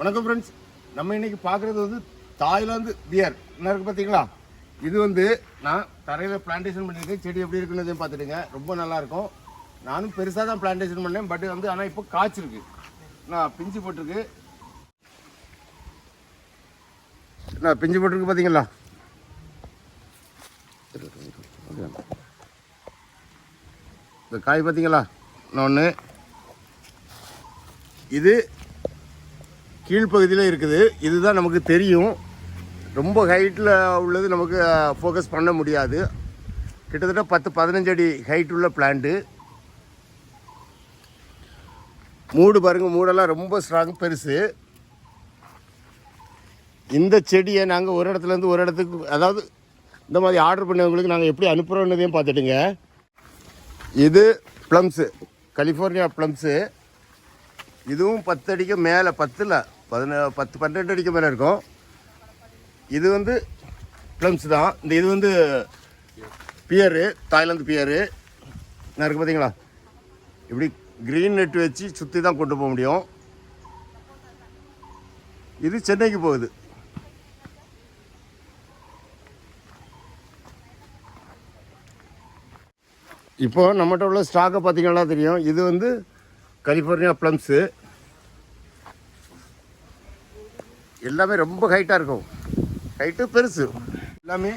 வணக்கம் ஃப்ரெண்ட்ஸ் நம்ம இன்னைக்கு பார்க்குறது வந்து தாய்லாந்து பியர் என்ன இருக்குது பார்த்தீங்களா இது வந்து நான் தரையில் பிளான்டேஷன் பண்ணியிருக்கேன். செடி எப்படி இருக்குன்னு பார்த்துட்டுங்க ரொம்ப நல்லாயிருக்கும் நானும் பெருசாக தான் பிளான்டேஷன் பண்ணேன். பட் வந்து ஆனால் இப்போ காய்ச்சிருக்கு. நான் பிஞ்சு போட்டிருக்கு. நான் பிஞ்சு போட்டிருக்கு பார்த்தீங்களா இந்த காய் பார்த்தீங்களா ஒன்று இது கீழ்ப்பகுதியில் இருக்குது. இதுதான் நமக்கு தெரியும். ரொம்ப ஹைட்டில் உள்ளது நமக்கு ஃபோக்கஸ் பண்ண முடியாது. கிட்டத்தட்ட பத்து பதினஞ்சு அடி ஹைட் உள்ள பிளான்ட்டு மூடு பாருங்கள் மூடெல்லாம் ரொம்ப ஸ்ட்ராங் பெருசு. இந்த செடியை நாங்கள் ஒரு இடத்துலேருந்து ஒரு இடத்துக்கு அதாவது இந்த மாதிரி ஆர்டர் பண்ணவங்களுக்கு நாங்கள் எப்படி அனுப்புகிறோன்னதையும் பார்த்துட்டுங்க. இது ப்ளம்ஸு கலிஃபோர்னியா ப்ளம்ஸு இதுவும் பத்து அடிக்கு மேலே பத்தில். பதின பத்து பன்னெண்டு அடிக்கு மேலே இருக்கும். இது வந்து ப்ளம்ஸ் தான். இந்த இது வந்து பியரு தாய்லாந்து பியரு என்ன இருக்குது பார்த்தீங்களா இப்படி க்ரீன் நெட் வச்சு சுற்றி தான் கொண்டு போக முடியும். இது சென்னைக்கு போகுது. இப்போ நம்மகிட்ட உள்ள ஸ்டாக்கை பார்த்தீங்கன்னா தெரியும். இது வந்து கலிஃபோர்னியா ப்ளம்ஸு எல்லாமே ரொம்ப ஹைட்டாக இருக்கும். ஹைட்டு பெருசு. எல்லாமே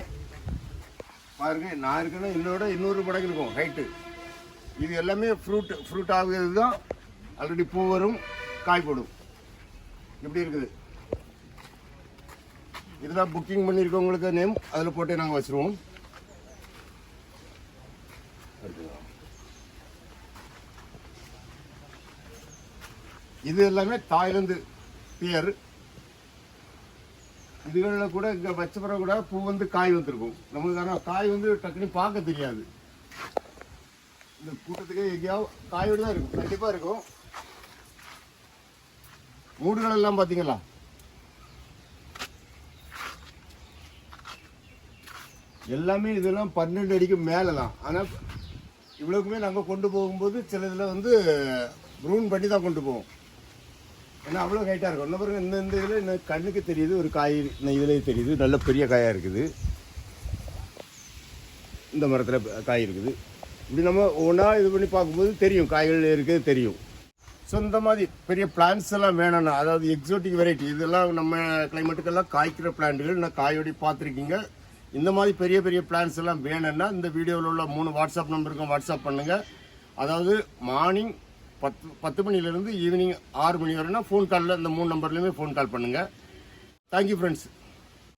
பாருங்க நான் இருக்கேன்னா என்னோட இன்னொரு படகு இருக்கும் ஹைட்டு இது எல்லாமே ஃப்ரூட் ஃப்ரூட் ஆகுறது தான். ஆல்ரெடி பூ வரும் காய் போடும். இப்படி இருக்குது? இதுதான் புக்கிங் பண்ணியிருக்கவங்களுக்கு நேம் அதில் போட்டு நாங்கள் வச்சுருவோம். இது எல்லாமே தாய்லாந்து பியர் இதுகளில் கூட இங்கே வச்ச பிறகு கூட பூ வந்து காய் வந்திருக்கும். நமக்கு ஆனால் காய் வந்து டக்குனு பார்க்க தெரியாது. இந்த கூட்டத்துக்கே எங்கேயாவது காயோடு தான் இருக்கும். கண்டிப்பாக இருக்கும். மூடுகள் எல்லாம் பார்த்தீங்களா? எல்லாமே இதெல்லாம் பன்னெண்டு அடிக்கு மேலே தான் ஆனால் இவ்வளோக்குமே நாங்கள் கொண்டு போகும்போது சில இதில் வந்து ப்ரூன் பண்ணி தான் கொண்டு போவோம். ஏன்னா அவ்வளோ ஹைட்டாக இருக்கும். இன்னும் பாருங்க இந்த இந்த இதில் இன்னும் கண்ணுக்கு தெரியுது ஒரு காய் இந்த இதுலேயே தெரியுது. நல்ல பெரிய காயாக இருக்குது. இந்த மரத்தில் காய் இருக்குது. இப்படி நம்ம ஒன்றா இது பண்ணி பார்க்கும்போது தெரியும். காய்கள் இருக்குது தெரியும். ஸோ இந்த மாதிரி பெரிய பிளான்ஸ் எல்லாம் வேணும்னா அதாவது எக்ஸோட்டிக் வெரைட்டி இதெல்லாம் நம்ம கிளைமேட்டுக்கெல்லாம் காய்க்கிற பிளான்ட்டுகள் நான் காயோடி பார்த்துருக்கீங்க. இந்த மாதிரி பெரிய பெரிய பிளான்ஸ் எல்லாம் வேணும்னா இந்த வீடியோவில் உள்ள மூணு வாட்ஸ்அப் நம்பருக்கும் வாட்ஸ்அப் பண்ணுங்கள் அதாவது மார்னிங் பத்து பத்து மணிலேருந்து ஈவினிங் ஆறு மணி வரைனா ஃபோன் காலில் இந்த மூணு நம்பர்லேயுமே ஃபோன் கால் பண்ணுங்கள் தேங்க்யூ ஃப்ரெண்ட்ஸ்